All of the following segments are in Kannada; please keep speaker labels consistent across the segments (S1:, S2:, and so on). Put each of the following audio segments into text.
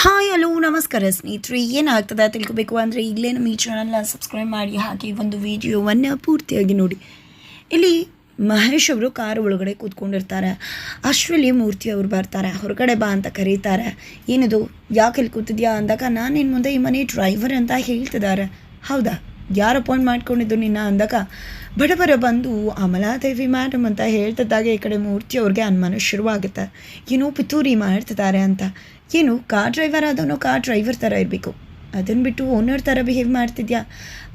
S1: ಹಾಯ್ ಹಲೋ ನಮಸ್ಕಾರ ಸ್ನೇಹಿತರು, ಏನಾಗ್ತದೆ ತಿಳ್ಕೊಬೇಕು ಅಂದರೆ ಈಗಲೇ ನಮ್ಮ ಈ ಚಾನಲ್ನ ಸಬ್ಸ್ಕ್ರೈಬ್ ಮಾಡಿ, ಹಾಗೆ ಒಂದು ವಿಡಿಯೋವನ್ನು ಪೂರ್ತಿಯಾಗಿ ನೋಡಿ. ಇಲ್ಲಿ ಮಹೇಶ್ ಅವರು ಕಾರು ಒಳಗಡೆ ಕೂತ್ಕೊಂಡಿರ್ತಾರೆ. ಅಶ್ವಲಿ ಮೂರ್ತಿ ಅವರು ಬರ್ತಾರೆ, ಹೊರಗಡೆ ಬಾ ಅಂತ ಕರೀತಾರೆ. ಏನಿದು, ಯಾಕೆ ಇಲ್ಲಿ ಕೂತಿದ್ಯಾ ಅಂದಾಗ ನಾನು ಇನ್ನು ಮುಂದೆ ಈ ಮನೆ ಡ್ರೈವರ್ ಅಂತ ಹೇಳ್ತಿದ್ದಾರೆ. ಹೌದಾ? ಯಾರು ಅಪಾಯಿಂಟ್ ಮಾಡ್ಕೊಂಡಿದ್ದು ನಿನ್ನ ಅಂದಾಗ? ಬಡಬರ ಬಂದು ಅಮಲಾದೇವಿ ಮ್ಯಾಡಮ್ ಅಂತ ಹೇಳ್ತಿದ್ದಾಗ ಈ ಕಡೆ ಮೂರ್ತಿ ಅವ್ರಿಗೆ ಅನುಮಾನ ಶುರುವಾಗುತ್ತೆ. ಏನೋ ಪಿತೂರಿ ಮಾಡ್ತಿದ್ದಾರೆ ಅಂತ. ಏನು ಕಾರ್ ಡ್ರೈವರ್ ಆದವನು ಕಾರ್ ಡ್ರೈವರ್ ಥರ ಇರಬೇಕು. ಅದನ್ನು ಬಿಟ್ಟು ಓನರ್ ಥರ ಬಿಹೇವ್ ಮಾಡ್ತಿದ್ಯಾ?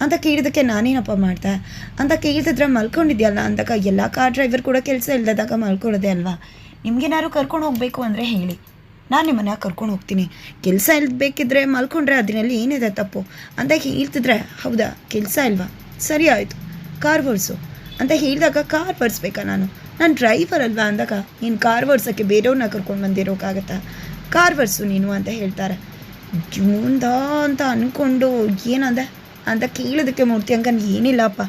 S1: ಅಂತ ಕೇಳಿದಕ್ಕೆ ನಾನೇನಪ್ಪ ಮಾಡ್ದೆ? ಅಂತ ಕೇಳಿದ್ರೆ ಮಲ್ಕೊಂಡಿದ್ಯಲ್ಲ? ಅಂದಾಗ ಎಲ್ಲ ಕಾರ್ ಡ್ರೈವರ್ ಕೂಡ ಕೆಲಸ ಇಲ್ಲದಾಗ ಮಲ್ಕೊಳ್ಳೋದೆ ಅಲ್ವಾ? ನಿಮಗೇನಾದ್ರು ಕರ್ಕೊಂಡು ಹೋಗಬೇಕು ಅಂದರೆ ಹೇಳಿ. ನಾನು ನಿಮ್ಮನ್ನ ಕರ್ಕೊಂಡು ಹೋಗ್ತೀನಿ. ಕೆಲಸ ಇಲ್ದ ಬೇಕಿದ್ರೆ ಮಲ್ಕೊಂಡ್ರೆ ಅದರಲ್ಲಿ ಏನಿದೆ ತಪ್ಪು? ಅಂತ ಹೇಳ್ತಿದ್ರೆ, ಹೌದಾ? ಕೆಲಸ ಇಲ್ವಾ? ಸರಿ ಆಯಿತು. ಕಾರ್ ಓಡಿಸು. ಅಂತ ಹೇಳಿದಾಗ ಕಾರ್ ಬರ್ಸ್ಬೇಕಾ ನಾನು? ನಾನು ಡ್ರೈವರ್ ಅಲ್ವಾ ಅಂದಾಗ, ನೀನು ಕಾರ್ ಓಡಿಸೋಕ್ಕೆ ಬೇರೆಯವ್ರನ್ನ ಕರ್ಕೊಂಡು ಬಂದಿರೋಕ್ಕಾಗತ್ತಾ ಕಾರ್ ಬರ್ಸು ನೀನು ಅಂತ ಹೇಳ್ತಾರೆ. ಜೂನ್ದ ಅಂತ ಅಂದ್ಕೊಂಡು ಏನಂದೆ? ಅಂತ ಕೇಳೋದಕ್ಕೆ ಮೂರ್ತಿ ಅಂಕನ್ ಏನಿಲ್ಲಪ್ಪ.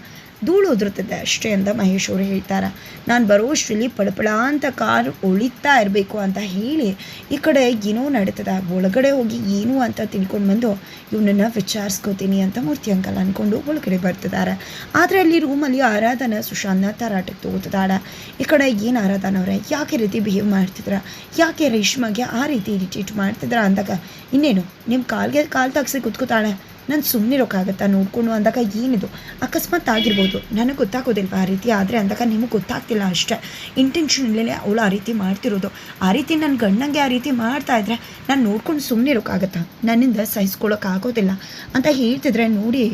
S1: ಧೂಳು ಉದುರುತ್ತದೆ. ಅಷ್ಟೇ ಅಂತ ಮಹೇಶ್ ಅವರು ಹೇಳ್ತಾರೆ. ನಾನು ಬರೋಷ್ಟರಲ್ಲಿ ಪಳಪಳ ಅಂತ ಕಾರು ಉಳಿತಾ ಇರಬೇಕು ಅಂತ ಹೇಳಿ ಈ ಕಡೆ ಏನೋ ನಡೀತದೆ. ಒಳಗಡೆ ಹೋಗಿ ಏನು ಅಂತ ತಿಳ್ಕೊಂಡು ಬಂದು, ಇವನನ್ನು ವಿಚಾರಿಸ್ಕೋತೀನಿ ಅಂತ ಮೂರ್ತಿ ಅಂಕಲ್ ಅಂದ್ಕೊಂಡು ಒಳಗಡೆ ಬರ್ತಿದ್ದಾರೆ ಆದರೆ ಅಲ್ಲಿ ರೂಮಲ್ಲಿ ಆರಾಧನಾ ಸುಶಾಂತ್ನ ತರಾಟಕ್ಕೆ ತಗೋತಿದ್ದಾಳೆ ಈ ಕಡೆ ಏನು ಆರಾಧನ ಅವರೇ ಯಾಕೆ ರೀತಿ ಬಿಹೇವ್ ಮಾಡ್ತಿದ್ರ? ಯಾಕೆ ರೇಷ್ಮೆಗೆ ಆ ರೀತಿ ಇರಿಟೇಟ್ ಮಾಡ್ತಿದ್ರ? ಅಂದಾಗ, ಇನ್ನೇನು ನಿಮ್ಮ ಕಾಲ್ಗೆ ಕಾಲು ತಗ್ಸಿ ಕುತ್ಕೋತಾಳೆ. ನಾನು ಸುಮ್ಮನಿರೋಕ್ಕಾಗತ್ತಾ ನೋಡ್ಕೊಂಡು ಅಂದಾಗ ಏನಿದು? ಅಕಸ್ಮಾತ್ ಆಗಿರ್ಬೋದು. ನನಗೆ ಗೊತ್ತಾಗೋದಿಲ್ವ ಆ ರೀತಿ? ಆದರೆ ಅಂದಾಗ ನಿಮಗೆ ಗೊತ್ತಾಗ್ತಿಲ್ಲ ಅಷ್ಟೇ. ಇಂಟೆನ್ಷನ್ ಇಲ್ಲೇ ಅವಳು ಆ ರೀತಿ ಮಾಡ್ತಿರೋದು. ಆ ರೀತಿ ನನ್ನ ಗಂಡಂಗೆ ಆ ರೀತಿ ಮಾಡ್ತಾ ಇದ್ರೆ ನಾನು ನೋಡ್ಕೊಂಡು ಸುಮ್ಮನಿರೋಕ್ಕಾಗತ್ತಾ ನನ್ನಿಂದ ಸಹಿಸ್ಕೊಳ್ಳೋಕ್ಕಾಗೋದಿಲ್ಲ ಅಂತ ಹೇಳ್ತಿದ್ರೆ ನೋಡಿ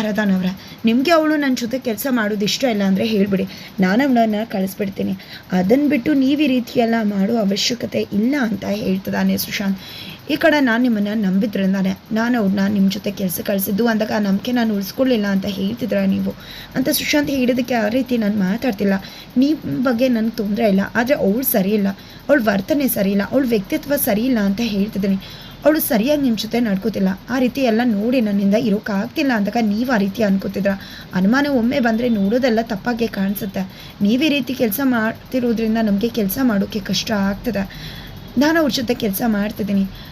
S1: ಆರಾಧನವ್ರ ನಿಮಗೆ ಅವಳು ನನ್ನ ಜೊತೆ ಕೆಲಸ ಮಾಡೋದು ಇಷ್ಟ ಇಲ್ಲ ಅಂದರೆ ಹೇಳಿಬಿಡಿ. ನಾನು ಅವಳನ್ನು ಕಳಿಸ್ಬಿಡ್ತೀನಿ. ಅದನ್ನು ಬಿಟ್ಟು ನೀವು ಈ ರೀತಿಯೆಲ್ಲ ಮಾಡೋ ಅವಶ್ಯಕತೆ ಇಲ್ಲ ಅಂತ ಹೇಳ್ತದಾನೆ ಸುಶಾಂತ್. ಈ ಕಡೆ ನಾನು ನಿಮ್ಮನ್ನು ನಂಬಿದ್ರಿಂದಾನೆ ನಾನು ಅವ್ರನ್ನ ನಿಮ್ಮ ಜೊತೆ ಕೆಲಸ ಕಳಿಸಿದ್ದು ಅಂದಾಗ ನಂಬಿಕೆ ನಾನು ಉಳಿಸ್ಕೊಳ್ಳಿಲ್ಲ ಅಂತ ಹೇಳ್ತಿದ್ರ ನೀವು. ಅಂತ ಸುಶಾಂತ್ ಹೇಳಿದಕ್ಕೆ ಆ ರೀತಿ ನಾನು ಮಾತಾಡ್ತಿಲ್ಲ. ನಿಮ್ಮ ಬಗ್ಗೆ ನನಗೆ ತೊಂದರೆ ಇಲ್ಲ. ಆದರೆ ಅವಳು ಸರಿ ಇಲ್ಲ. ಅವಳ ವರ್ತನೆ ಸರಿ ಇಲ್ಲ. ಅವಳ ವ್ಯಕ್ತಿತ್ವ ಸರಿ ಇಲ್ಲ ಅಂತ ಹೇಳ್ತಿದ್ದೀನಿ. ಅವಳು ಸರಿಯಾಗಿ ನಿಮ್ಮ ಜೊತೆ ನಡ್ಕೋತಿಲ್ಲ. ಆ ರೀತಿ ಎಲ್ಲ ನೋಡಿ ನನ್ನಿಂದ ಇರೋಕ್ಕಾಗ್ತಿಲ್ಲ ಅಂದಾಗ ನೀವು ಆ ರೀತಿ ಅನ್ಕೋತಿದ್ರ. ಅನುಮಾನ ಒಮ್ಮೆ ಬಂದರೆ ನೋಡೋದೆಲ್ಲ ತಪ್ಪಾಗೆ ಕಾಣಿಸುತ್ತೆ. ನೀವು ಈ ರೀತಿ ಕೆಲಸ ಮಾಡ್ತಿರೋದ್ರಿಂದ ನಮಗೆ ಕೆಲಸ ಮಾಡೋಕ್ಕೆ ಕಷ್ಟ ಆಗ್ತದೆ. ನಾನು ಅವ್ರ ಜೊತೆ ಕೆಲಸ ಮಾಡ್ತಿದ್ದೀನಿ.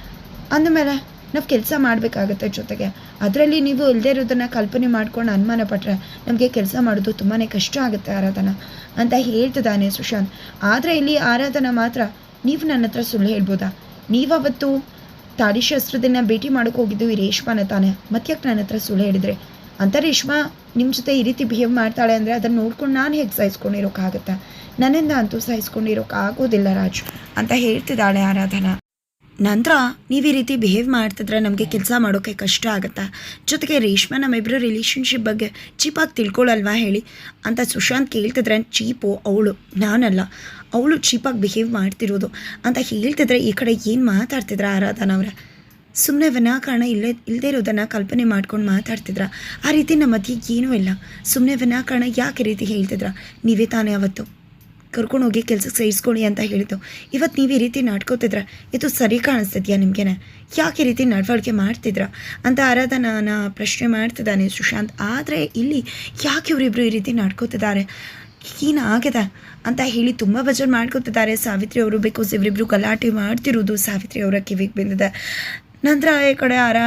S1: ಅಂದಮೇಲೆ ನಾವು ಕೆಲಸ ಮಾಡಬೇಕಾಗತ್ತೆ ಜೊತೆಗೆ. ಅದರಲ್ಲಿ ನೀವು ಇಲ್ಲದೇ ಇರೋದನ್ನು ಕಲ್ಪನೆ ಮಾಡ್ಕೊಂಡು ಅನುಮಾನ ಪಟ್ಟರೆ ನಮಗೆ ಕೆಲಸ ಮಾಡೋದು ತುಂಬಾ ಕಷ್ಟ ಆಗುತ್ತೆ ಆರಾಧನಾ ಅಂತ ಹೇಳ್ತಿದ್ದಾನೆ ಸುಶಾಂತ್. ಆದರೆ ಇಲ್ಲಿ ಆರಾಧನಾ ಮಾತ್ರ, ನೀವು ನನ್ನ ಹತ್ರ ಸುಳ್ಳು ಹೇಳ್ಬೋದಾ? ನೀವವತ್ತು ತಾಡಿ ಶಸ್ತ್ರದನ್ನ ಭೇಟಿ ಮಾಡೋಕೆ ಹೋಗಿದ್ದು ಈ ರೇಷ್ಮಾನ ತಾನೆ. ಮತ್ತ್ಯಾಕೆ ನನ್ನ ಹತ್ರ ಸುಳ್ಳು ಹೇಳಿದ್ರೆ? ಅಂತ ರೇಷ್ಮಾ ನಿಮ್ಮ ಜೊತೆ ಈ ರೀತಿ ಬಿಹೇವ್ ಮಾಡ್ತಾಳೆ ಅಂದರೆ ಅದನ್ನು ನೋಡ್ಕೊಂಡು ನಾನು ಹೇಗೆ ಸಹಿಸ್ಕೊಂಡಿರೋಕ್ಕಾಗತ್ತೆ ನನ್ನಿಂದ ಅಂತೂ ಸಹಿಸ್ಕೊಂಡಿರೋಕ್ಕಾಗೋದಿಲ್ಲ ರಾಜು ಅಂತ ಹೇಳ್ತಿದ್ದಾಳೆ ಆರಾಧನಾ. ನಂತರ ನೀವು ಈ ರೀತಿ ಬಿಹೇವ್ ಮಾಡ್ತಿದ್ರೆ ನಮಗೆ ಕೆಲಸ ಮಾಡೋಕ್ಕೆ ಕಷ್ಟ ಆಗುತ್ತೆ? ಜೊತೆಗೆ ರೇಷ್ಮೆ ನಮ್ಮಿಬ್ಬರ ರಿಲೇಷನ್ಶಿಪ್ ಬಗ್ಗೆ ಚೀಪಾಗಿ ತಿಳ್ಕೊಳ್ಳಲ್ವಾ ಹೇಳಿ? ಅಂತ ಸುಶಾಂತ್ ಕೇಳ್ತಿದ್ರೆ ಚೀಪು, ಅವಳು, ನಾನಲ್ಲ, ಅವಳು ಚೀಪಾಗಿ ಬಿಹೇವ್ ಮಾಡ್ತಿರೋದು ಅಂತ ಹೇಳ್ತಿದ್ರೆ ಈ ಕಡೆ ಏನು ಮಾತಾಡ್ತಿದ್ರ ಆರಾಧನ ಅವರ? ಸುಮ್ಮನೆ ವಿನಾಕಾರಣ ಇಲ್ಲೇ ಇಲ್ಲದೇ ಇರೋದನ್ನು ಕಲ್ಪನೆ ಮಾಡ್ಕೊಂಡು ಮಾತಾಡ್ತಿದ್ರ. ಆ ರೀತಿ ನಮ್ಮ ಮಧ್ಯೆ ಏನೂ ಇಲ್ಲ. ಸುಮ್ಮನೆ ವಿನಾಕಾರಣ ಯಾಕೆ ರೀತಿ ಹೇಳ್ತಿದ್ರ? ನೀವೇ ತಾನೇ ಅವತ್ತು. ಕರ್ಕೊಂಡು ಹೋಗಿ ಕೆಲ್ಸಕ್ಕೆ ಸೇರಿಸ್ಕೊಳ್ಳಿ ಅಂತ ಹೇಳಿದ್ದು. ಇವತ್ತು ನೀವು ಈ ರೀತಿ ನಡ್ಕೋತಿದ್ರ, ಇದು ಸರಿ ಕಾಣಿಸ್ತಿದ್ಯಾ ನಿಮಗೇನೆ? ಯಾಕೆ ಈ ರೀತಿ ನಡವಳಿಕೆ ಮಾಡ್ತಿದ್ರ? ಅಂತ ಆರಾಧನಾನ ಪ್ರಶ್ನೆ ಮಾಡ್ತಿದ್ದಾನೆ ಸುಶಾಂತ್. ಆದರೆ ಇಲ್ಲಿ ಯಾಕೆ ಇವರಿಬ್ಬರು ಈ ರೀತಿ ನಡ್ಕೋತಿದ್ದಾರೆ? ಏನಾಗಿದೆ ಅಂತ ಹೇಳಿ ತುಂಬ ಬಜರ್ ಮಾಡ್ಕೋತಿದ್ದಾರೆ. ಸಾವಿತ್ರಿ ಅವರು ಬಿಕಾಸ್ ಇವರಿಬ್ಬರು ಗಲಾಟೆ ಮಾಡ್ತಿರೋದು ಸಾವಿತ್ರಿ ಅವರ ಕಿವಿಗೆ ಬಿದ್ದಿದೆ ನಂತರ ಈ ಕಡೆ ಆರಾ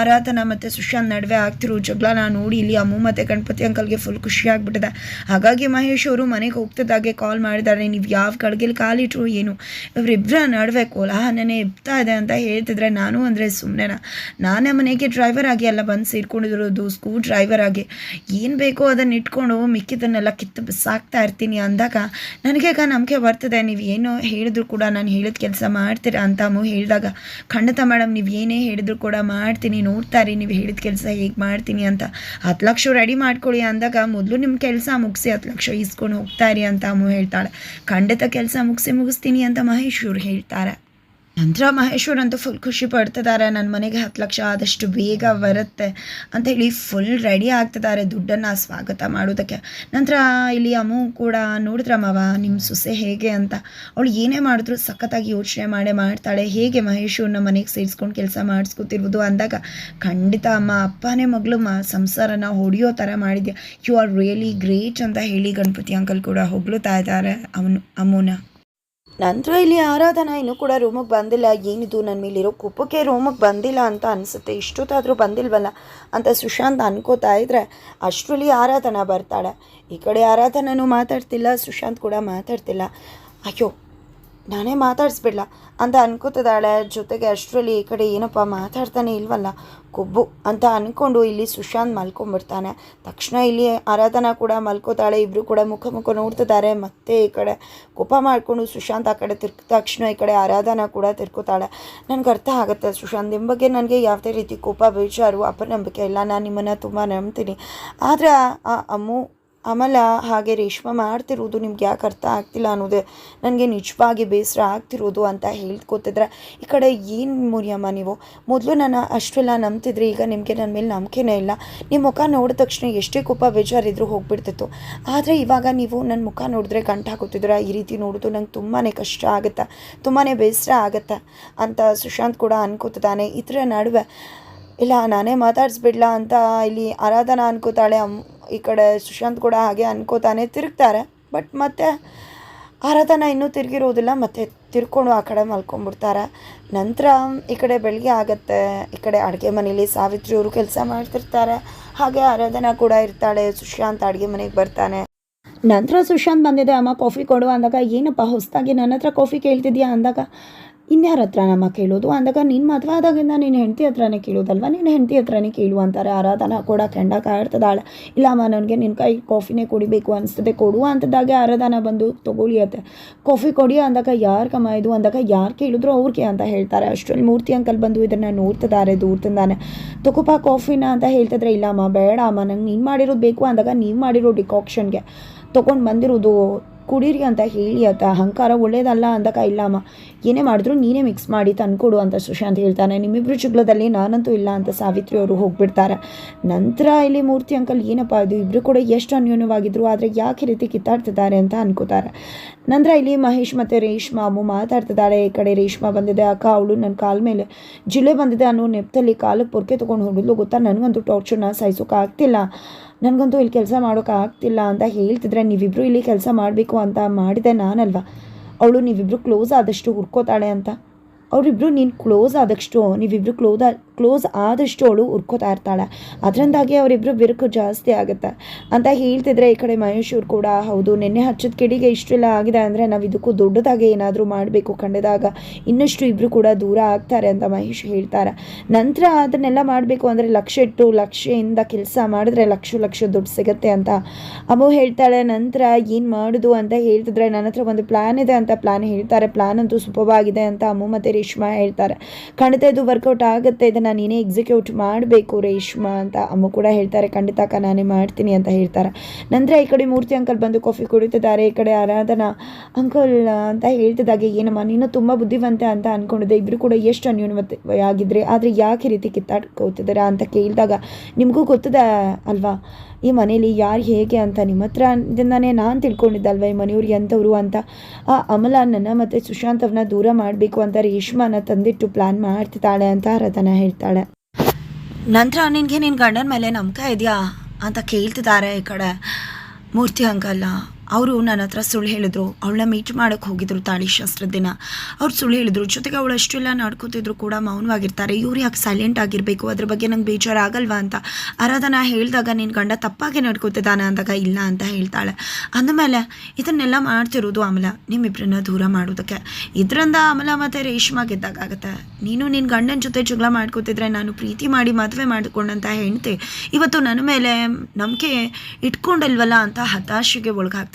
S1: ಆರಾಧನಾ ಮತ್ತು ಸುಶಾಂತ್ ನಡುವೆ ಆಗ್ತಿರೋ ನಾನು ನೋಡಿ ಇಲ್ಲಿ ಅಮ್ಮು ಮತ್ತು ಗಣಪತಿ ಅಂಕಲ್ಗೆ ಫುಲ್ ಖುಷಿ ಆಗ್ಬಿಟ್ಟಿದೆ. ಹಾಗಾಗಿ ಮಹೇಶ್ ಅವರು ಮನೆಗೆ ಹೋಗ್ತಿದ್ದಾಗೆ ಕಾಲ್ ಮಾಡಿದ್ದಾರೆ. ನೀವು ಯಾವ ಕಡೆಗೆಲ್ಲಿ ಕಾಲಿಟ್ರು ಏನು? ಇವರಿಬ್ಬರ ನಡುವೆ ಕೋಲಾಹಲನೇ ಇಬ್ತಾ ಇದೆ ಅಂತ ಹೇಳ್ತಿದ್ರೆ ನಾನು ಅಂದರೆ ಸುಮ್ಮನೆನ ನಾನೇ ಮನೆಗೆ ಡ್ರೈವರ್ ಆಗಿ ಎಲ್ಲ ಬಂದು ಸೇರ್ಕೊಂಡಿರೋದು ಸ್ಕೂ ಡ್ರೈವರ್ ಆಗಿ. ಏನು ಬೇಕೋ ಅದನ್ನು ಇಟ್ಕೊಂಡು ಮಿಕ್ಕಿದ್ದನ್ನೆಲ್ಲ ಕಿತ್ತು ಸಾಕ್ತಾ ಇರ್ತೀನಿ ಅಂದಾಗ ನನಗೆ ನಂಬಿಕೆ ಬರ್ತದೆ. ನೀವು ಏನೋ ಹೇಳಿದ್ರು ಕೂಡ ನಾನು ಹೇಳಿದ ಕೆಲಸ ಮಾಡ್ತೀರಾ ಅಂತ ಅಮ್ಮು ಹೇಳಿದಾಗ, ಖಂಡಿತ ಮೇಡಮ್ ನೀವು ಏನೇ ಹೇಳಿದ್ರು ಕೂಡ ಮಾಡ್ತೀನಿ. ನೋಡ್ತಾರೆ, ನೀವು ಹೇಳಿದ ಕೆಲಸ ಹೇಗೆ ಮಾಡ್ತೀನಿ ಅಂತ. ಹತ್ತು ಲಕ್ಷ ರೆಡಿ ಮಾಡ್ಕೊಳ್ಳಿ ಅಂದಾಗ ಮೊದಲು ನಿಮ್ಮ ಕೆಲಸ ಮುಗಿಸಿ ಹತ್ತು ಲಕ್ಷ ಇಸ್ಕೊಂಡು ಹೋಗ್ತಾರಿ ಅಂತ ಅಮ್ಮ ಹೇಳ್ತಾಳೆ. ಖಂಡಿತ ಕೆಲಸ ಮುಗಿಸಿ ಮುಗಿಸ್ತೀನಿ ಅಂತ ಮಹೇಶ್ ಇವ್ರು ಹೇಳ್ತಾರೆ. ನಂತರ ಮಹೇಶ್ವರ್ ಅಂತೂ ಫುಲ್ ಖುಷಿ ಪಡ್ತಿದ್ದಾರೆ ನನ್ನ ಮನೆಗೆ ಹತ್ತು ಲಕ್ಷ ಆದಷ್ಟು ಬೇಗ ಬರುತ್ತೆ ಅಂತ ಹೇಳಿ ಫುಲ್ ರೆಡಿ ಆಗ್ತಿದ್ದಾರೆ ದುಡ್ಡನ್ನು ಸ್ವಾಗತ ಮಾಡೋದಕ್ಕೆ. ನಂತರ ಇಲ್ಲಿ ಅಮ್ಮು ಕೂಡ, ನೋಡಿದ್ರ ಮಾವ ನಿಮ್ಮ ಸೊಸೆ ಹೇಗೆ ಅಂತ? ಅವಳು ಏನೇ ಮಾಡಿದ್ರು ಸಖತ್ತಾಗಿ ಯೋಚನೆ ಮಾಡೇ ಮಾಡ್ತಾಳೆ. ಹೇಗೆ ಮಹೇಶ್ವರನ್ನ ಮನೆಗೆ ಸೇರಿಸ್ಕೊಂಡು ಕೆಲಸ ಮಾಡಿಸ್ಕೊತಿರ್ಬೋದು? ಅಂದಾಗ, ಖಂಡಿತ ಅಮ್ಮ, ಅಪ್ಪನೇ ಮಗಳು ಮ, ಸಂಸಾರನ ಹೊಡೆಯೋ ಥರ ಮಾಡಿದ್ಯಾ. ಯು ಆರ್ ರಿಯಲಿ ಗ್ರೇಟ್ ಅಂತ ಹೇಳಿ ಗಣಪತಿ ಅಂಕಲ್ ಕೂಡ ಹೊಗಳುತ್ತಾ ಇದ್ದಾರೆ ಅವನು ಅಮ್ಮನ ನಂತರ ಇಲ್ಲಿ ಆರಾಧನಾ ಇನ್ನೂ ಕೂಡ ರೂಮಿಗೆ ಬಂದಿಲ್ಲ. ಏನಿದು? ನನ್ನ ಮೇಲಿರೋ ಕುಪ್ಪಕ್ಕೆ ರೂಮಿಗೆ ಬಂದಿಲ್ಲ ಅಂತ ಅನಿಸುತ್ತೆ. ಇಷ್ಟೊತ್ತಾದರೂ ಬಂದಿಲ್ವಲ್ಲ ಅಂತ ಸುಶಾಂತ್ ಅನ್ಕೋತಾ ಇದ್ರೆ ಅಷ್ಟರಲ್ಲಿ ಆರಾಧನಾ ಬರ್ತಾಳೆ. ಈ ಕಡೆ ಆರಾಧನೂ ಮಾತಾಡ್ತಿಲ್ಲ, ಸುಶಾಂತ್ ಕೂಡ ಮಾತಾಡ್ತಿಲ್ಲ. ಅಯ್ಯೋ ನಾನೇ ಮಾತಾಡಿಸ್ಬಿಡ್ಲ? ಅಂತ ಅನ್ಕೋತಿದ್ದಾಳೆ. ಜೊತೆಗೆ ಅಷ್ಟರಲ್ಲಿ ಈ ಕಡೆ ಏನಪ್ಪ ಮಾತಾಡ್ತಾನೆ ಇಲ್ವಲ್ಲ? ಕೊಬ್ಬು ಅಂತ ಅಂದ್ಕೊಂಡು ಇಲ್ಲಿ ಸುಶಾಂತ್ ಮಲ್ಕೊಂಡ್ಬಿಡ್ತಾನೆ. ತಕ್ಷಣ ಇಲ್ಲಿ ಆರಾಧನಾ ಕೂಡ ಮಲ್ಕೋತಾಳೆ. ಇಬ್ಬರು ಕೂಡ ಮುಖ ಮುಖ ನೋಡ್ತಿದ್ದಾರೆ. ಮತ್ತೆ ಈ ಕಡೆ ಕೋಪ ಮಾಡಿಕೊಂಡು ಸುಶಾಂತ್ ಆ ಕಡೆ ತಿರ್ಕ ತಕ್ಷಣ ಈ ಕಡೆ ಆರಾಧನಾ ಕೂಡ ತಿರ್ಕೋತಾಳೆ. ನನಗೆ ಅರ್ಥ ಆಗುತ್ತೆ ಸುಶಾಂತ್. ನಿಮ್ಮ ಬಗ್ಗೆ ನನಗೆ ಯಾವುದೇ ರೀತಿ ಕೋಪ, ಬೇಜಾರು, ಅಪನಂಬಿಕೆ ಇಲ್ಲ. ನಾನು ನಿಮ್ಮನ್ನು ತುಂಬ ನಂಬ್ತೀನಿ. ಆದರೆ ಆ ಅಮ್ಮು ಆಮೇಲೆ ಹಾಗೆ ರೇಷ್ಮೆ ಮಾಡ್ತಿರೋದು ನಿಮ್ಗೆ ಯಾಕೆ ಅರ್ಥ ಆಗ್ತಿಲ್ಲ ಅನ್ನೋದು ನನಗೆ ನಿಜವಾಗಿ ಬೇಸರ ಆಗ್ತಿರೋದು ಅಂತ ಹೇಳ್ಕೊತಿದ್ರೆ. ಈ ಕಡೆ ಏನು ಮುರಿಯಮ್ಮ ನೀವು? ಮೊದಲು ನಾನು ಅಷ್ಟೆಲ್ಲ ನಂಬ್ತಿದ್ರಿ ಈಗ ನಿಮಗೆ ನನ್ನ ಮೇಲೆ ನಂಬಿಕೆನೇ ಇಲ್ಲ. ನಿಮ್ಮ ಮುಖ ನೋಡಿದ ತಕ್ಷಣ ಎಷ್ಟೇ ಕೋಪ ಬೇಜಾರಿದ್ರು ಹೋಗ್ಬಿಡ್ತಿತ್ತು. ಆದರೆ ಇವಾಗ ನೀವು ನನ್ನ ಮುಖ ನೋಡಿದ್ರೆ ಗಂಟು ಹಾಕೋತಿದ್ರ ಈ ರೀತಿ ನೋಡೋದು ನಂಗೆ ತುಂಬಾ ಕಷ್ಟ ಆಗುತ್ತೆ. ತುಂಬಾ ಬೇಸರ ಆಗುತ್ತೆ ಅಂತ ಸುಶಾಂತ್ ಕೂಡ ಅನ್ಕೋತಿದ್ದಾನೆ. ಇದರ ನಡುವೆ, ಇಲ್ಲ, ನಾನೇ ಮಾತಾಡಿಸ್ಬಿಡ್ಲಾ ಅಂತ ಇಲ್ಲಿ ಆರಾಧನಾ ಅನ್ಕೋತಾಳೆ ಈ ಕಡೆ ಸುಶಾಂತ್ ಕೂಡ ಹಾಗೆ ಅನ್ಕೋತಾನೆ ತಿರುಗ್ತಾರೆ. ಬಟ್ ಮತ್ತೆ ಆರಾಧನ ಇನ್ನೂ ತಿರುಗಿರೋದಿಲ್ಲ. ಮತ್ತೆ ತಿರ್ಕೊಂಡು ಆ ಕಡೆ ಮಲ್ಕೊಂಡ್ಬಿಡ್ತಾರೆ. ನಂತರ ಈ ಕಡೆ ಬೆಳಗ್ಗೆ ಆಗುತ್ತೆ. ಈ ಕಡೆ ಅಡುಗೆ ಮನೇಲಿ ಸಾವಿತ್ರಿ ಅವರು ಕೆಲಸ ಮಾಡ್ತಿರ್ತಾರೆ. ಹಾಗೆ ಆರಾಧನಾ ಕೂಡ ಇರ್ತಾಳೆ. ಸುಶಾಂತ್ ಅಡುಗೆ ಮನೆಗೆ ಬರ್ತಾನೆ. ನಂತರ ಸುಶಾಂತ್ ಬಂದಿದೆ. ಅಮ್ಮ ಕಾಫಿ ಕೊಡು ಅಂದಾಗ, ಏನಪ್ಪ, ಹೊಸದಾಗಿ ನನ್ನ ಹತ್ರ ಕಾಫಿ ಕೇಳ್ತಿದ್ಯಾ? ಅಂದಾಗ ಇನ್ಯಾರ ಹತ್ರನಮ್ಮ ಕೇಳೋದು? ಅಂದಾಗ ನಿನ್ನ ಮದುವೆ ಆದಾಗಿಂದ ನಿನ್ನ ಹೆಂಡತಿ ಹತ್ರನೇ ಕೇಳೋದಲ್ವ? ನಿನ್ನ ಹೆಂಡತಿ ಹತ್ರನೇ ಕೇಳು ಅಂತಾರೆ. ಆರಾಧನ ಕೂಡ ಕೆಂಡ ಕಾಡ್ತದಾಳೆ ಇಲ್ಲಮ್ಮ ನನಗೆ ನಿನ್ನ ಕೈ ಕಾಫಿನೇ ಕುಡಿಬೇಕು ಅನಿಸ್ತದೆ. ಕೊಡು ಅಂತದಾಗೆ ಆರಾಧನ ಬಂದು ತೊಗೊಳಿಯತ್ತೆ ಕಾಫಿ ಕೊಡಿ ಅಂದಾಗ ಯಾರು ಕಮ್ಮ ಇದು? ಅಂದಾಗ ಯಾರು ಕೇಳಿದ್ರು ಅವ್ರಿಗೆ ಅಂತ ಹೇಳ್ತಾರೆ. ಅಷ್ಟರಲ್ಲಿ ಮೂರ್ತಿ ಅಂಕಲ್ ಬಂದು ಇದನ್ನು ನೋಡ್ತಿದ್ದಾರೆ ದೂರದಿಂದಾನೆ. ತಗೋಪ ಕಾಫಿನ ಅಂತ ಹೇಳ್ತಿದ್ರೆ ಇಲ್ಲಮ್ಮ ಬೇಡ ಅಮ್ಮ, ನಂಗೆ ನೀನು ಮಾಡಿರೋದು ಬೇಕು ಅಂದಾಗ ನೀವು ಮಾಡಿರೋ ಡಿಕಾಕ್ಷನ್ಗೆ ತೊಗೊಂಡು ಬಂದಿರೋದು ಕುಡೀರಿ ಅಂತ ಹೇಳಿ ಆತ. ಅಹಂಕಾರ ಒಳ್ಳೇದಲ್ಲ ಅಂದಾಗ ಇಲ್ಲಮ್ಮ. ಏನೇ ಮಾಡಿದ್ರು ನೀನೇ ಮಿಕ್ಸ್ ಮಾಡಿ ತಂದುಕೊಡು ಅಂತ ಸುಶಾಂತ್ ಹೇಳ್ತಾನೆ. ನಿಮ್ಮಿಬ್ಬರು ಜುಗ್ಲದಲ್ಲಿ ನಾನಂತೂ ಇಲ್ಲ ಅಂತ ಸಾವಿತ್ರಿ ಅವರು ಹೋಗ್ಬಿಡ್ತಾರೆ. ನಂತರ ಇಲ್ಲಿ ಮೂರ್ತಿ, ಅಂಕಲ್, ಏನಪ್ಪ ಇದು? ಇಬ್ಬರು ಕೂಡ ಎಷ್ಟು ಅನ್ಯೋನ್ಯವಾಗಿದ್ರು, ಆದರೆ ಯಾಕೆ ರೀತಿ ಕಿತ್ತಾಡ್ತಿದ್ದಾರೆ ಅಂತ ಅನ್ಕೋತಾರೆ. ನಂತರ ಇಲ್ಲಿ ಮಹೇಶ್ ಮತ್ತು ರೇಷ್ಮಾ ಅಮ್ಮು ಮಾತಾಡ್ತಿದ್ದಾಳೆ. ಈ ಕಡೆ ರೇಷ್ಮಾ ಬಂದಿದೆ. ಅಕ್ಕ, ಅವಳು ನನ್ನ ಕಾಲ ಮೇಲೆ ಜಿಲ್ಲೆ ಬಂದಿದೆ ಅನ್ನೋ ನೆಪದಲ್ಲಿ ಕಾಲು ಪೊರ್ಕೆ ತೊಗೊಂಡು ಹೋಗಿದ್ಲು ಗೊತ್ತಾ? ನನಗಂತೂ ಟಾರ್ಚರ್ನ ಸಹಿಸೋಕೆ ಆಗ್ತಿಲ್ಲ. ನನಗಂತೂ ಇಲ್ಲಿ ಕೆಲಸ ಮಾಡೋಕೆ ಆಗ್ತಿಲ್ಲ ಅಂತ ಹೇಳ್ತಿದ್ರೆ ನೀವಿಬ್ಬರು ಇಲ್ಲಿ ಕೆಲಸ ಮಾಡಬೇಕು ಅಂತ ಮಾಡಿದೆ ನಾನಲ್ವಾ? ಅವಳು ನೀವಿಬ್ಬರು ಕ್ಲೋಸ್ ಆದಷ್ಟು ಹುಡ್ಕೋತಾಳೆ ಅಂತ. ಅವರಿಬ್ಬರು ನೀನು ಕ್ಲೋಸ್ ಆದಷ್ಟು ನೀವಿಬ್ಬರು ಕ್ಲೋಸ್ ಕ್ಲೋಸ್ ಆದಷ್ಟು ಅವಳು ಹುರ್ಕೋತಾ ಇರ್ತಾಳೆ. ಅದರಿಂದಾಗಿ ಅವರಿಬ್ಬರು ಬಿರುಕು ಜಾಸ್ತಿ ಆಗುತ್ತೆ. ಅಂತ ಹೇಳ್ತಿದ್ರೆ ಈ ಕಡೆ ಮಹೇಶ್ ಕೂಡ, ಹೌದು, ನಿನ್ನೆ ಹಚ್ಚಿದ ಕಿಡಿಗೆ ಇಷ್ಟೆಲ್ಲ ಆಗಿದೆ ಅಂದರೆ ನಾವು ಇದಕ್ಕೂ ದೊಡ್ಡದಾಗಿ ಏನಾದರೂ ಮಾಡಬೇಕು ಕಂಡದಾಗ ಇನ್ನಷ್ಟು ಇಬ್ಬರು ಕೂಡ ದೂರ ಆಗ್ತಾರೆ, ಅಂತ ಮಹೇಶ್ ಹೇಳ್ತಾರೆ. ನಂತರ ಅದನ್ನೆಲ್ಲ ಮಾಡಬೇಕು ಅಂದರೆ ಲಕ್ಷ ಇಟ್ಟು ಲಕ್ಷೆಯಿಂದ ಕೆಲಸ ಮಾಡಿದ್ರೆ ಲಕ್ಷ ಲಕ್ಷ ದುಡ್ಡು ಸಿಗುತ್ತೆ ಅಂತ ಅಮ್ಮು ಹೇಳ್ತಾಳೆ. ನಂತರ, ಏನು ಮಾಡೋದು? ಅಂತ ಹೇಳ್ತಿದ್ರೆ ನನ್ನ ಹತ್ರ ಒಂದು ಪ್ಲ್ಯಾನ್ ಇದೆ ಅಂತ ಪ್ಲ್ಯಾನ್ ಹೇಳ್ತಾರೆ. ಪ್ಲ್ಯಾನ್ ಅಂತೂ ಸುಪವಾಗಿದೆ ಅಂತ ಅಮ್ಮು ಮತ್ತು ರೇಷ್ಮಾ ಹೇಳ್ತಾರೆ. ಖಂಡಿತ ಇದು ವರ್ಕೌಟ್ ಆಗುತ್ತೆ. ಇದನ್ನು ನೀನೇ ಎಕ್ಸಿಕ್ಯೂಟ್ ಮಾಡಬೇಕು ರೇಷ್ಮಾ ಅಂತ. ಅಮ್ಮ ಕೂಡ ಹೇಳ್ತಾರೆ, ಖಂಡಿತ ಅಕ್ಕ, ನಾನೇ ಮಾಡ್ತೀನಿ ಅಂತ ಹೇಳ್ತಾರೆ. ನಂತರ ಈ ಕಡೆ ಮೂರ್ತಿ ಅಂಕಲ್ ಬಂದು ಕಾಫಿ ಕುಡಿತಿದ್ದಾರೆ, ಈ ಕಡೆ ಆರಾಧನಾ ಅಂಕಲ್ ಅಂತ ಹೇಳ್ತಿದ್ದಾಗೆ, ಏನಮ್ಮ, ನೀನು ತುಂಬ ಬುದ್ಧಿವಂತೆ ಅಂತ ಅಂದ್ಕೊಂಡಿದ್ದೆ ಇಬ್ಬರು ಕೂಡ ಎಷ್ಟು ಅನ್ಯೋನ್ಯತೆ ಆಗಿದ್ರೆ ಆದರೆ ಯಾಕೆ ಈ ರೀತಿ ಕಿತ್ತಾಡ್ಕೋತಿದ್ದಾರೆ? ಅಂತ ಕೇಳಿದಾಗ, ನಿಮಗೂ ಗೊತ್ತದ ಅಲ್ವಾ? ಈ ಮನೇಲಿ ಯಾರು ಹೇಗೆ ಅಂತ ನಿಮ್ಮ ಹತ್ರ ಇದನ್ನೇ ನಾನು ತಿಳ್ಕೊಂಡಿದ್ದಲ್ವ ಈ ಮನೆಯವ್ರು ಎಂಥವ್ರು ಅಂತ? ಆ ಅಮಲನನ್ನು ಮತ್ತು ಸುಶಾಂತ್ ಅವ್ರನ್ನ ದೂರ ಮಾಡಬೇಕು ಅಂತ ರೇಷ್ಮಾನ ತಂದಿಟ್ಟು ಪ್ಲ್ಯಾನ್ ಮಾಡ್ತಿದ್ದಾಳೆ ಅಂತ ರತನ ಹೇಳ್ತಾಳೆ. ನಂತರ ನಿನಗೆ ನಿನ್ನ ಗಂಡನ ಮೇಲೆ ನಂಬಿಕೆ ಇದೆಯಾ? ಅಂತ ಕೇಳ್ತಿದ್ದಾರೆ ಈ ಕಡೆ. ಮೂರ್ತಿ ಅಂಕಲ್ನ ಅವರು ನನ್ನ ಹತ್ರ ಸುಳ್ಳು ಹೇಳಿದ್ರು. ಅವಳನ್ನ ಮೀಟ್ ಮಾಡೋಕ್ಕೆ ಹೋಗಿದ್ರು ತಾಳಿ ಶಾಸ್ತ್ರದ ದಿನ ಅವ್ರು ಸುಳ್ಳು ಹೇಳಿದ್ರು. ಜೊತೆಗೆ ಅವಳು ಅಷ್ಟೆಲ್ಲ ನಡ್ಕೋತಿದ್ರು ಕೂಡ ಮೌನವಾಗಿರ್ತಾರೆ. ಇವ್ರು ಯಾಕೆ ಸೈಲೆಂಟ್ ಆಗಿರಬೇಕು? ಅದ್ರ ಬಗ್ಗೆ ನಂಗೆ ಬೇಜಾರಾಗಲ್ವಾ ಅಂತ. ಆರಾಧನಾ ಹೇಳಿದಾಗ ನಿನ್ನ ಗಂಡ ತಪ್ಪಾಗಿ ನಡ್ಕೋತಿದ್ದಾನೆ ಅಂದಾಗ ಇಲ್ಲ ಅಂತ ಹೇಳ್ತಾಳೆ. ಅಂದಮೇಲೆ ಇದನ್ನೆಲ್ಲ ಮಾಡ್ತಿರೋದು ಅಮಲ. ನಿಮ್ಮಿಬ್ಬರನ್ನ ದೂರ ಮಾಡೋದಕ್ಕೆ. ಇದರಿಂದ ಅಮಲ ಮತ್ತು ರೇಷ್ಮಾ ಗೆದ್ದಾಗುತ್ತೆ ನೀನು ನಿನ್ನ ಗಂಡನ ಜೊತೆ ಜಗಳ ಮಾಡ್ಕೋತಿದ್ರೆ ನಾನು ಪ್ರೀತಿ ಮಾಡಿ ಮದುವೆ ಮಾಡಿಕೊಂಡಂತ ಹೆಂಡತಿ. ಇವತ್ತು ನನ್ನ ಮೇಲೆ ನಂಬಿಕೆ ಇಟ್ಕೊಂಡಲ್ವಲ್ಲ ಅಂತ ಹತಾಶೆಗೆ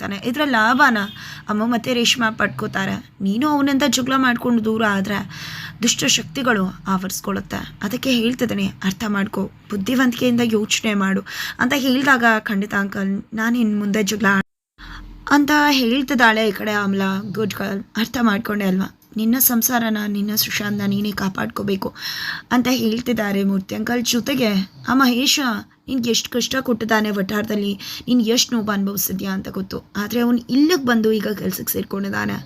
S1: ಒಳಗಾಗ್ತಾನೆ ಇದರ ಲಾಭನ ಅಮ್ಮ ಮತ್ತು ರೇಷ್ಮಾ ಪಡ್ಕೋತಾರೆ. ನೀನು ಅವನಿಂದ ಜಗಳ ಮಾಡ್ಕೊಂಡು ದೂರ ಆದರೆ ದುಷ್ಟಶಕ್ತಿಗಳು ಆವರಿಸ್ಕೊಳ್ಳುತ್ತೆ. ಅದಕ್ಕೆ ಹೇಳ್ತಿದ್ದೀನಿ, ಅರ್ಥ ಮಾಡ್ಕೊ. ಬುದ್ಧಿವಂತಿಕೆಯಿಂದ ಯೋಚನೆ ಮಾಡು. ಅಂತ ಹೇಳಿದಾಗ ಖಂಡಿತ ಅಂಕಲ್ ನಾನು ಇನ್ನು ಮುಂದೆ ಜಗಳ ಅಂತ ಹೇಳ್ತಿದ್ದಾಳೆ ಈ ಕಡೆ ಆಮ್ಲ ಗುಡ್ ಗರ್ಲ್ ಅರ್ಥ ಮಾಡ್ಕೊಂಡೆ ಅಲ್ವಾ? ನಿನ್ನ ಸಂಸಾರನ, ನಿನ್ನ ಸುಶಾಂತ್ನ ನೀನೇ ಕಾಪಾಡ್ಕೋಬೇಕು ಅಂತ ಹೇಳ್ತಿದ್ದಾರೆ ಮೂರ್ತಿ ಅಂಕಲ್. ಜೊತೆಗೆ, ಆ ಮಹೇಶ, ನಿನ್ಗೆ ಎಷ್ಟು ಕಷ್ಟ ಕೊಟ್ಟಿದ್ದಾನೆ ವಠಾರದಲ್ಲಿ, ನೀನು ಎಷ್ಟು ನೋವು ಅನುಭವಿಸಿದ್ಯಾ ಅಂತ ಗೊತ್ತು. ಆದರೆ ಅವನು ಇಲ್ಲಿಗೆ ಬಂದು ಈಗ ಕೆಲಸಕ್ಕೆ ಸೇರಿಕೊಂಡಿದ್ದಾನೆ.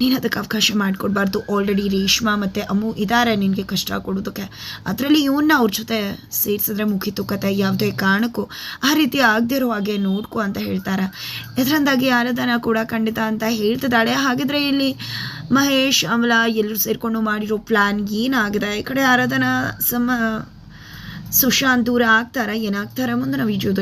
S1: ನೀನು ಅದಕ್ಕೆ ಅವಕಾಶ ಮಾಡಿಕೊಡ್ಬಾರ್ದು. ಆಲ್ರೆಡಿ ರೇಷ್ಮಾ ಮತ್ತು ಅಮ್ಮು ಇದ್ದಾರೆ ನಿನಗೆ ಕಷ್ಟ ಕೊಡೋದಕ್ಕೆ. ಅದರಲ್ಲಿ ಇವನ್ನ ಅವ್ರ ಜೊತೆ ಸೇರಿಸಿದ್ರೆ ಮುಖಿತು ಕತೆ ಯಾವುದೇ ಕಾರಣಕ್ಕೂ ಆ ರೀತಿ ಆಗದಿರೋ ಹಾಗೆ ನೋಡ್ಕೋ ಅಂತ ಹೇಳ್ತಾರೆ. ಇದರಿಂದಾಗಿ ಆರಾಧನಾ ಕೂಡ ಖಂಡಿತ ಅಂತ ಹೇಳ್ತಿದ್ದಾಳೆ. ಹಾಗಿದ್ರೆ ಇಲ್ಲಿ ಮಹೇಶ್, ಅಮಲಾ ಎಲ್ಲರೂ ಸೇರಿಕೊಂಡು ಮಾಡಿರೋ ಪ್ಲ್ಯಾನ್ ಏನಾಗಿದೆ? ಈ ಕಡೆ ಆರಾಧನಾ ಸಮ ಸುಶಾಂತ್ ದೂರ ಆಗ್ತಾರ? ಏನಾಗ್ತಾರ ನಾವು ವಿಡಿಯೋದಲ್ಲಿ